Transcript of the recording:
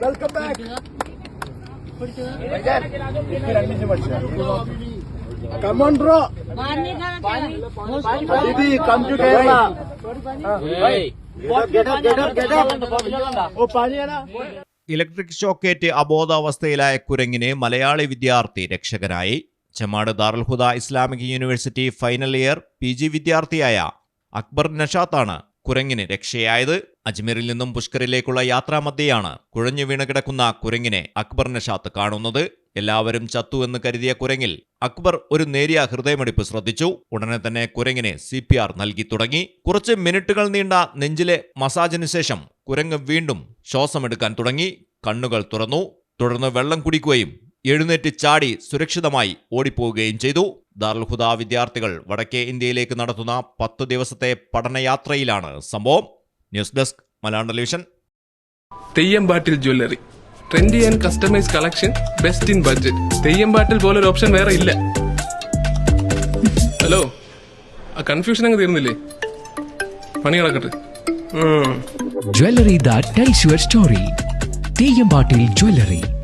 Welcome back come on electric ഷോക്കേറ്റ് അബോധാവസ്ഥയിലായ കുരങ്ങിനെ മലയാളി വിദ്യാർത്ഥി രക്ഷകനായി. Chemmad Darulhuda Islamic university final year P G വിദ്യാർത്ഥിയായ അക്ബർ നഷാത്താണ് കുരങ്ങിന് രക്ഷയായത്. അജ്മീറിൽ നിന്നും പുഷ്കറിലേക്കുള്ള യാത്രാമധ്യയാണ് കുഴഞ്ഞു വീണ് കിടക്കുന്ന കുരങ്ങിനെ അക്ബർ നഷാത്ത് കാണുന്നത്. എല്ലാവരും ചത്തു എന്ന് കരുതിയ കുരങ്ങിൽ അക്ബർ ഒരു നേരിയ ഹൃദയമിടിപ്പ് ശ്രദ്ധിച്ചു. ഉടനെ തന്നെ കുരങ്ങിനെ സി പി ആർ നൽകി തുടങ്ങി. കുറച്ച് മിനിറ്റുകൾ നീണ്ട നെഞ്ചിലെ മസാജിന് ശേഷം കുരങ്ങ് വീണ്ടും ശ്വാസമെടുക്കാൻ തുടങ്ങി. കണ്ണുകൾ തുറന്നു. തുടർന്ന് വെള്ളം കുടിക്കുകയും എഴുന്നേറ്റ് ചാടി സുരക്ഷിതമായി ഓടിപ്പോവുകയും ചെയ്തു. ദാർൽഹുദ വിദ്യാർത്ഥികൾ വടക്കേ ഇന്ത്യയിലേക്ക് നടത്തുന്ന പത്ത് ദിവസത്തെ പഠനയാത്രയിലാണ് സംഭവം. News desk Malayalam television. Theyyampattil jewellery. Trendy and customise collection best in budget. Theyyampattil പോലൊരു ഓപ്ഷൻ വേറെ ഇല്ല. ഹലോ ആ കൺഫ്യൂഷൻ അങ്ങ് തീർന്നില്ലേ? പണി കിടക്കട്ടെ jewellery that tells your story. Theyyampattil Jewelry.